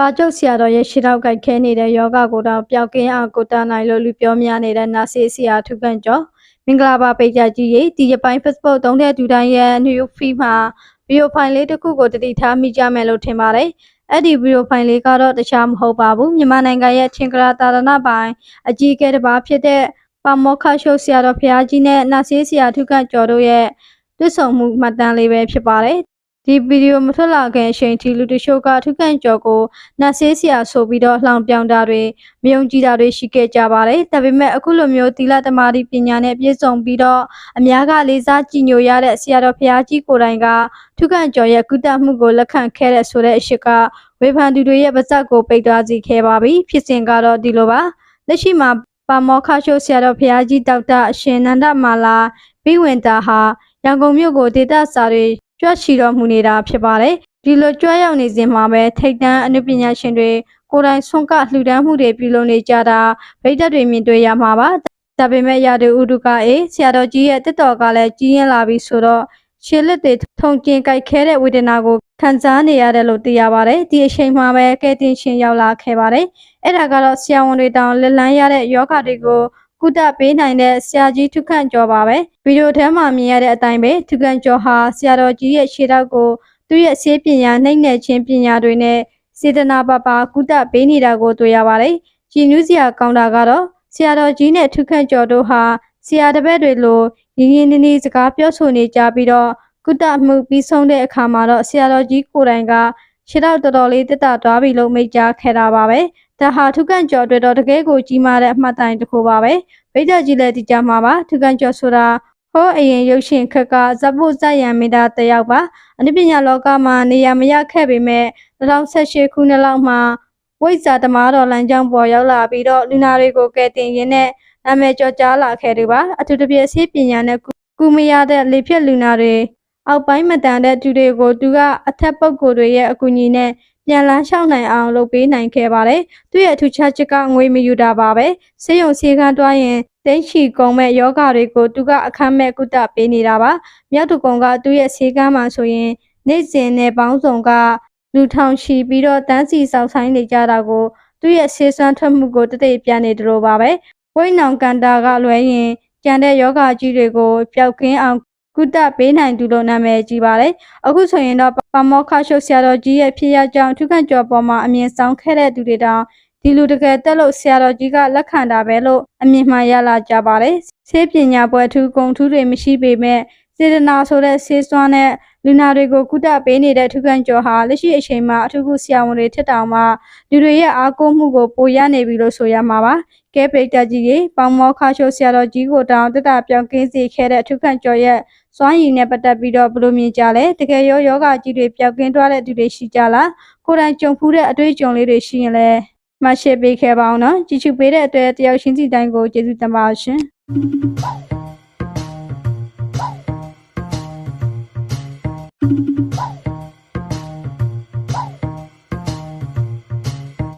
လာကျုပ်ဆရာတော်ရဲ့ရှေ့ထောက်ကိုက်ခဲနေတဲ့ယောဂကိုတော့ပျောက်ကင်းအောင်ကိုတာနိုင်လို့လူပြောများနေတဲ့နာစီဆရာထုကန့်ကျော်မင်္ဂလာပါပိတ်ကြကြီးရေဒီရပိုင်း Facebook သုံးတဲ့သူတိုင်းရဲ့ new feed မှာဗီဒီယိုဖိုင်လေးတစ်ခုကိုတတိထားမိကြမယ်လို့ထင်ပါတယ်အဲ့ဒီဗီဒီယိုဖိုင်လေးကတော့တခြားမဟုတ်ပါဘူးမြန်မာနိုင်ငံရဲ့ချင်းကရာတာရဏပိုင်းအကြီးအကဲတစ်ပါးဖြစ်တဲ့ပါမောခရှုဆရာတော်ဖျားကြီးနဲ့နာစီဆရာထုကန့်ကျော်တို့ရဲ့တွေ့ဆုံမှုမှတ်တမ်းလေးပဲဖြစ်ပါတယ် ဒီဗီဒီယိုမထွက်လာခင်အချိန်ထိလူတချို့ကထုကန့်ကျော်ကိုနတ်ဆေးဆရာဆိုပြီးတော့လှောင်ပြောင်တာတွေမယုံကြည်တာတွေရှိခဲ့ကြပါတယ်။ဒါပေမဲ့အခုလိုမျိုးသီလသမာဓိပညာနဲ့ပြည့်စုံပြီးတော့အများကလေးစားကြည်ညိုရတဲ့ဆရာတော်ဘုရားကြီးကိုယ်တိုင်ကထုကန့်ကျော်ရဲ့ကုသမှုကိုလက်ခံခဲ့တဲ့ဆိုတဲ့အရှိကဝေဖန်သူတွေရဲ့ပါဇက်ကိုပိတ်သွားစေခဲ့ပါပြီ။ဖြစ်စဉ်ကတော့ဒီလိုပါ။လက်ရှိမှာပါမောခရှိုးဆရာတော်ဘုရားကြီးဒေါက်တာအရှင်နန္ဒမာလာဘိဝင်တာဟာရန်ကုန်မြို့ကိုဒေသစာတွေ ကြွချီတော်မူနေတာဖြစ်ပါတယ်။ဒီလိုကြွရောက်နေစဉ်မှာပဲထိတ်တန်းအနုပညာရှင်တွေကိုယ်တိုင်ဆွန့်ကလှူဒန်းမှုတွေပြုလုပ်နေကြတာဗိဒ္ဓတွေမြင်တွေ့ရမှာပါ။ဒါပေမဲ့ရာတူဥဒုကအေဆရာတော်ကြီးရဲ့တက်တော်ကလည်းကြီးရင်လာပြီဆိုတော့ရှေလက်တွေထုံကျင်ကြိုက်ခဲတဲ့ဝေဒနာကိုခံစားနေရတယ်လို့သိရပါတယ်။ဒီအချိန်မှာပဲကဲတင်ရှင်ရောက်လာခဲ့ပါတယ်။အဲ့ဒါကတော့ဆရာဝန်တွေတောင်လက်လန်းရတဲ့ယောဂတွေကို ကုသပေးနိုင်တဲ့ဆရာကြီးထုခန့်ကျော်ပါပဲဗီဒီယိုထဲမှာမြင်ရတဲ့အတိုင်းပဲထုခန့်ကျော်ဟာဆရာတော်ကြီးရဲ့ရှေ့တော့ကိုသူ့ရဲ့ဆေးပညာနှိမ့်နယ်ခြင်းပညာတွေနဲ့စေတနာပပါကုသပေးနေတာကိုတွေ့ရပါတယ်။ကြည်နူးစရာကောင်းတာကတော့ဆရာတော်ကြီးနဲ့ထုခန့်ကျော်တို့ဟာဆရာတပည့်တွေလိုရင်းရင်းနှီးနှီးစကားပြောဆိုနေကြပြီးတော့ကုသမှုပြီးဆုံးတဲ့အခါမှာတော့ဆရာတော်ကြီးကိုယ်တိုင်ကရှေ့တော့တော်တော်လေးတက်တာသွားပြီလို့မိတ်ကြားခဲ့တာပါပဲ။ ဒါဟာထုခန့်ကျော်အတွက်တော့တကယ်ကိုကြီးမားတဲ့အမှတ်တိုင်တစ်ခုပါပဲ။ဗိဒ္ဓကြီးလည်းဒီကြမှာပါထုခန့်ကျော်ဆိုတာဟောအရင်ရုပ်ရှင်ခက်ကဇပ်ဖို့ဇက်ရံမိသားတယောက်ပါအနုပညာလောကမှာနေရာမရခဲ့ပေမဲ့2018ခုနှစ်လောက်မှာဝိဇ္ဇာတမားတော်လမ်းကြောင်းပေါ်ရောက်လာပြီးတော့လူနာတွေကိုကယ်တင်ရင်းနဲ့နာမည်ကျော်ကြားလာခဲ့တယ်ပါအထူးသဖြင့်ဆေးပညာနဲ့ကုမရတဲ့လေဖြတ်လူနာတွေအောက်ပိုင်းမတန်တဲ့သူတွေကိုသူကအထက်ပုဂ္ဂိုလ်တွေရဲ့အကူအညီနဲ့ ပြန်လန်းလျှောက်နိုင်အောင်လုပ်ပေးနိုင်ခဲ့ပါတယ်။သူ့ရဲ့အထူးခြားချက်ကငွေမယူတာပါပဲ။ဆေးရုံဆေးကန်းတွားရင်တင်းချီကုံမဲ့ယောဂတွေကိုသူကအခမ်းမဲ့ကုသပေးနေတာပါ။မြောက်တူကုံကသူ့ရဲ့ဆေးကန်းမှာဆိုရင်နေ့စဉ်နဲ့ပေါင်းစုံကလူထောင်ချီပြီးတော့တန်းစီဆောက်ဆိုင်နေကြတာကိုသူ့ရဲ့ဆေးစွမ်းထွက်မှုကိုတသိပြနေတယ်လို့ပါပဲ။ဝိနောင်ကန်တာကလွဲရင်ကျန်တဲ့ယောဂကြီးတွေကိုပျောက်ကင်းအောင် ကုသပေးနိုင်သူလို့နာမည်ကြီးပါတယ်။အခုဆိုရင်တော့ပမောခရှုပ်ဆရာတော်ကြီးရဲ့ဖြစ်ရကြောင်းထုခန့်ကျော်ပေါ်မှာအမြင်ဆောင်ခဲ့တဲ့သူတွေတောင်ဒီလူတကယ်တက်လို့ဆရာတော်ကြီးကလက်ခံတာပဲလို့အမြင်မှန်ရလာကြပါတယ်။ဆေးပညာပွဲထူးဂုံထူးတွေမရှိပေမဲ့စေတနာဆိုတဲ့ဆေးစွမ်းနဲ့လူနာတွေကိုကုသပေးနေတဲ့ထုခန့်ကျော်ဟာလက်ရှိအချိန်မှာအထူးကုဆရာဝန်တွေထက်တောင်မှလူတွေရဲ့အားကိုးမှုကိုပိုရနေပြီလို့ဆိုရမှာပါ။ကဲပိတ်တကြီးကြီးပေါမောခရှုပ်ဆရာတော်ကြီးကိုတောင်တက်တာပြောင်းကင်းစေခဲ့တဲ့ထုခန့်ကျော်ရဲ့ စွမ်းရည်နဲ့ပတ်သက်ပြီးတော့ဘယ်လိုမြင်ကြလဲတကယ်ရောယောဂကြီးတွေပျောက်ကင်းသွားတဲ့သူတွေရှိကြလားကိုယ်တိုင်ကြုံဖူးတဲ့အတွေ့အကြုံလေးတွေရှိရင်လည်းမှတ်ရှင်းပေးခဲ့ပါအောင်နော်ကြည့်ချူပေးတဲ့အတွက်တယောက်ချင်းစီတိုင်းကိုကျေးဇူးတင်ပါရှင်